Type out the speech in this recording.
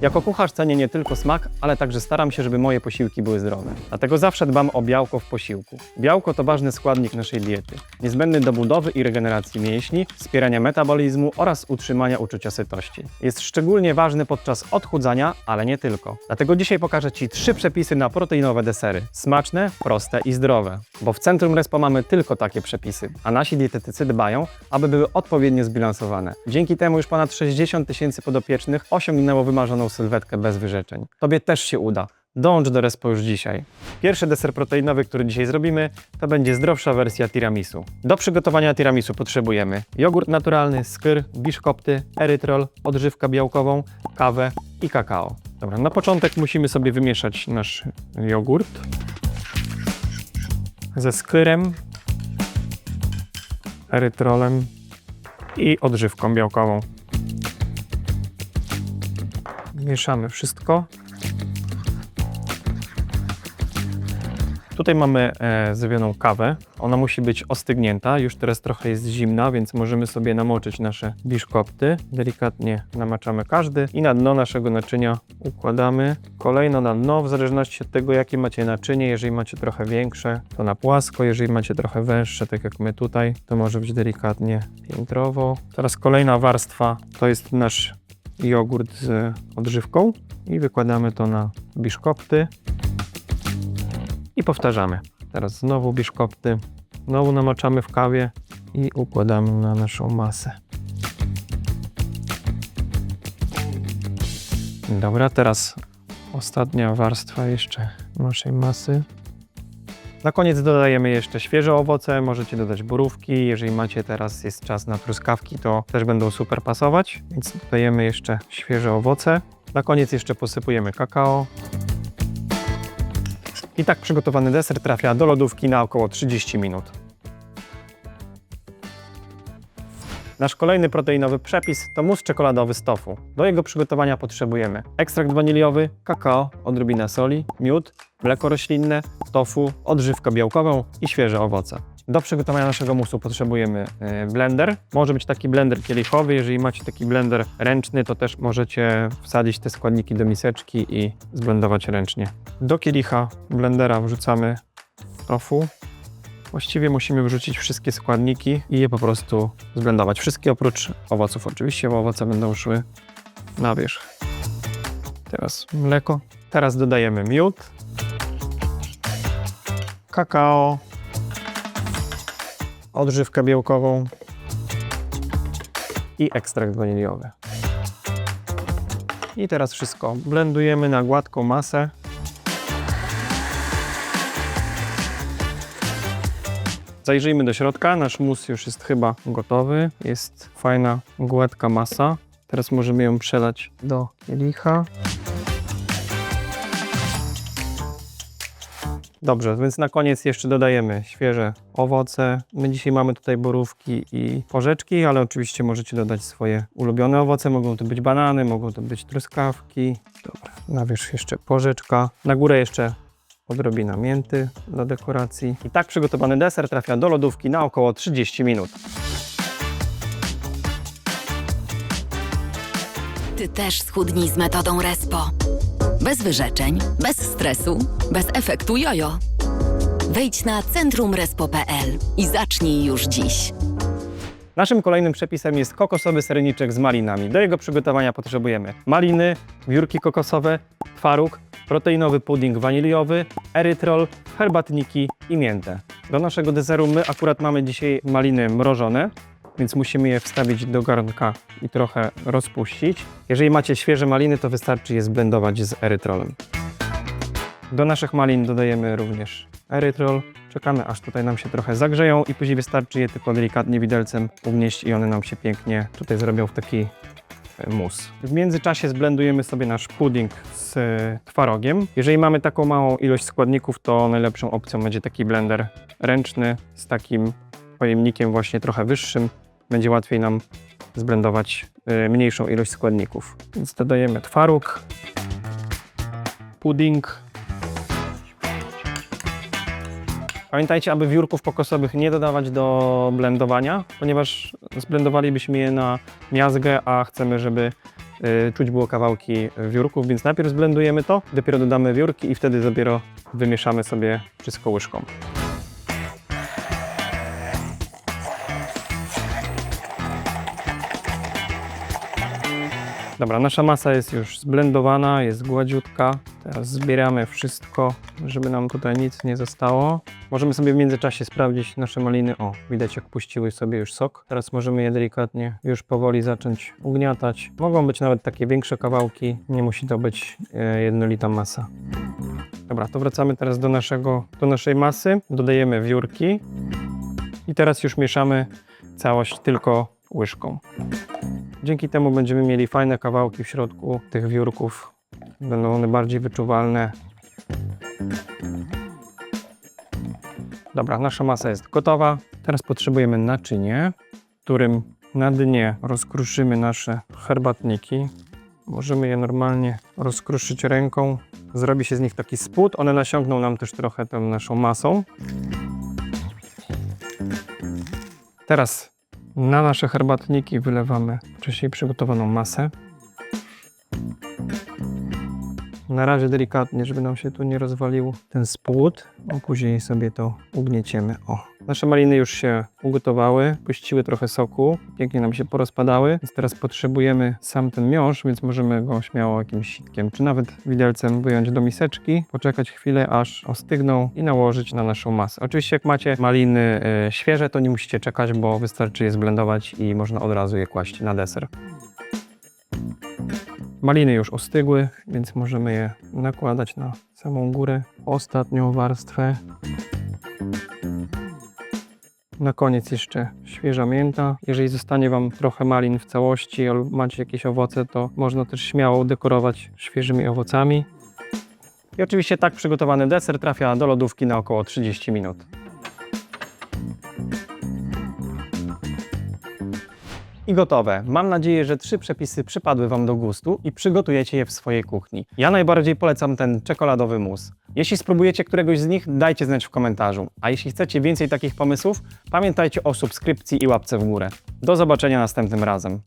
Jako kucharz cenię nie tylko smak, ale także staram się, żeby moje posiłki były zdrowe. Dlatego zawsze dbam o białko w posiłku. Białko to ważny składnik naszej diety, niezbędny do budowy i regeneracji mięśni, wspierania metabolizmu oraz utrzymania uczucia sytości. Jest szczególnie ważny podczas odchudzania, ale nie tylko. Dlatego dzisiaj pokażę Ci trzy przepisy na proteinowe desery. Smaczne, proste i zdrowe. Bo w Centrum Respo mamy tylko takie przepisy, a nasi dietetycy dbają, aby były odpowiednio zbilansowane. Dzięki temu już ponad 60 tysięcy podopiecznych osiągnęło wymarzoną sylwetkę bez wyrzeczeń. Tobie też się uda. Dąż do Respo już dzisiaj. Pierwszy deser proteinowy, który dzisiaj zrobimy, to będzie zdrowsza wersja tiramisu. Do przygotowania tiramisu potrzebujemy jogurt naturalny, skyr, biszkopty, erytrol, odżywkę białkową, kawę i kakao. Dobra, na początek musimy sobie wymieszać nasz jogurt ze skyrem, erytrolem i odżywką białkową. Mieszamy wszystko. Tutaj mamy e, zewioną kawę. Ona musi być ostygnięta. Już teraz trochę jest zimna, więc możemy sobie namoczyć nasze biszkopty. Delikatnie namaczamy każdy i na dno naszego naczynia układamy. Kolejno na dno, w zależności od tego, jakie macie naczynie. Jeżeli macie trochę większe, to na płasko. Jeżeli macie trochę węższe, tak jak my tutaj, to może być delikatnie piętrowo. Teraz kolejna warstwa to jest nasz jogurt z odżywką i wykładamy to na biszkopty i powtarzamy. Teraz znowu biszkopty, znowu namaczamy w kawie i układamy na naszą masę. Dobra, teraz ostatnia warstwa jeszcze naszej masy. Na koniec dodajemy jeszcze świeże owoce, możecie dodać borówki. Jeżeli macie teraz jest czas na truskawki, to też będą super pasować, więc dodajemy jeszcze świeże owoce. Na koniec jeszcze posypujemy kakao. I tak przygotowany deser trafia do lodówki na około 30 minut. Nasz kolejny proteinowy przepis to mus czekoladowy z tofu. Do jego przygotowania potrzebujemy ekstrakt waniliowy, kakao, odrobina soli, miód, mleko roślinne, tofu, odżywkę białkową i świeże owoce. Do przygotowania naszego musu potrzebujemy y, blender. Może być taki blender kielichowy. Jeżeli macie taki blender ręczny, to też możecie wsadzić te składniki do miseczki i zblendować ręcznie. Do kielicha blendera wrzucamy tofu. Właściwie musimy wrzucić wszystkie składniki i je po prostu zblendować. Wszystkie oprócz owoców oczywiście, bo owoce będą szły na wierzch. Teraz mleko. Teraz dodajemy miód, kakao, odżywkę białkową i ekstrakt waniliowy. I teraz wszystko blendujemy na gładką masę. Zajrzyjmy do środka. Nasz mus już jest chyba gotowy. Jest fajna, gładka masa. Teraz możemy ją przelać do kielicha. Dobrze, więc na koniec jeszcze dodajemy świeże owoce. My dzisiaj mamy tutaj borówki i porzeczki, ale oczywiście możecie dodać swoje ulubione owoce. Mogą to być banany, mogą to być truskawki. Dobra, na wierzch jeszcze porzeczka. Na górę jeszcze odrobina mięty do dekoracji. I tak przygotowany deser trafia do lodówki na około 30 minut. Ty też schudnij z metodą Respo. Bez wyrzeczeń, bez stresu, bez efektu jojo. Wejdź na centrumrespo.pl i zacznij już dziś. Naszym kolejnym przepisem jest kokosowy serniczek z malinami. Do jego przygotowania potrzebujemy maliny, wiórki kokosowe, twaróg, proteinowy pudding waniliowy, erytrol, herbatniki i miętę. Do naszego deseru my akurat mamy dzisiaj maliny mrożone, więc musimy je wstawić do garnka i trochę rozpuścić. Jeżeli macie świeże maliny, to wystarczy je zblendować z erytrolem. Do naszych malin dodajemy również erytrol. Czekamy aż tutaj nam się trochę zagrzeją i później wystarczy je tylko delikatnie widelcem ugnieść i one nam się pięknie tutaj zrobią w taki e, mus. W międzyczasie zblendujemy sobie nasz pudding z e, twarogiem. Jeżeli mamy taką małą ilość składników, to najlepszą opcją będzie taki blender ręczny z takim pojemnikiem właśnie trochę wyższym. Będzie łatwiej nam zblendować e, mniejszą ilość składników. Więc dodajemy twaróg, pudding, Pamiętajcie, aby wiórków kokosowych nie dodawać do blendowania, ponieważ zblendowalibyśmy je na miazgę, a chcemy, żeby y, czuć było kawałki wiórków, więc najpierw zblendujemy to, dopiero dodamy wiórki i wtedy dopiero wymieszamy sobie wszystko łyżką. Dobra, nasza masa jest już zblendowana, jest gładziutka. Teraz zbieramy wszystko, żeby nam tutaj nic nie zostało. Możemy sobie w międzyczasie sprawdzić nasze maliny. O, widać jak puściły sobie już sok. Teraz możemy je delikatnie już powoli zacząć ugniatać. Mogą być nawet takie większe kawałki, nie musi to być e, jednolita masa. Dobra, to wracamy teraz do, naszego, do naszej masy. Dodajemy wiórki i teraz już mieszamy całość tylko łyżką. Dzięki temu będziemy mieli fajne kawałki w środku tych wiórków. Będą one bardziej wyczuwalne. Dobra, nasza masa jest gotowa. Teraz potrzebujemy naczynie, którym na dnie rozkruszymy nasze herbatniki. Możemy je normalnie rozkruszyć ręką. Zrobi się z nich taki spód. One nasiągną nam też trochę tą naszą masą. Teraz na nasze herbatniki wylewamy wcześniej przygotowaną masę. Na razie delikatnie, żeby nam się tu nie rozwalił ten spód, a później sobie to ugnieciemy. O, nasze maliny już się ugotowały, puściły trochę soku, pięknie nam się porozpadały, więc teraz potrzebujemy sam ten miąższ, więc możemy go śmiało jakimś sitkiem, czy nawet widelcem wyjąć do miseczki, poczekać chwilę, aż ostygną i nałożyć na naszą masę. Oczywiście jak macie maliny e, świeże, to nie musicie czekać, bo wystarczy je zblendować i można od razu je kłaść na deser. Maliny już ostygły, więc możemy je nakładać na samą górę. Ostatnią warstwę. Na koniec jeszcze świeża mięta. Jeżeli zostanie Wam trochę malin w całości albo macie jakieś owoce, to można też śmiało dekorować świeżymi owocami. I oczywiście tak przygotowany deser trafia do lodówki na około 30 minut. I gotowe. Mam nadzieję, że trzy przepisy przypadły Wam do gustu i przygotujecie je w swojej kuchni. Ja najbardziej polecam ten czekoladowy mus. Jeśli spróbujecie któregoś z nich, dajcie znać w komentarzu. A jeśli chcecie więcej takich pomysłów, pamiętajcie o subskrypcji i łapce w górę. Do zobaczenia następnym razem.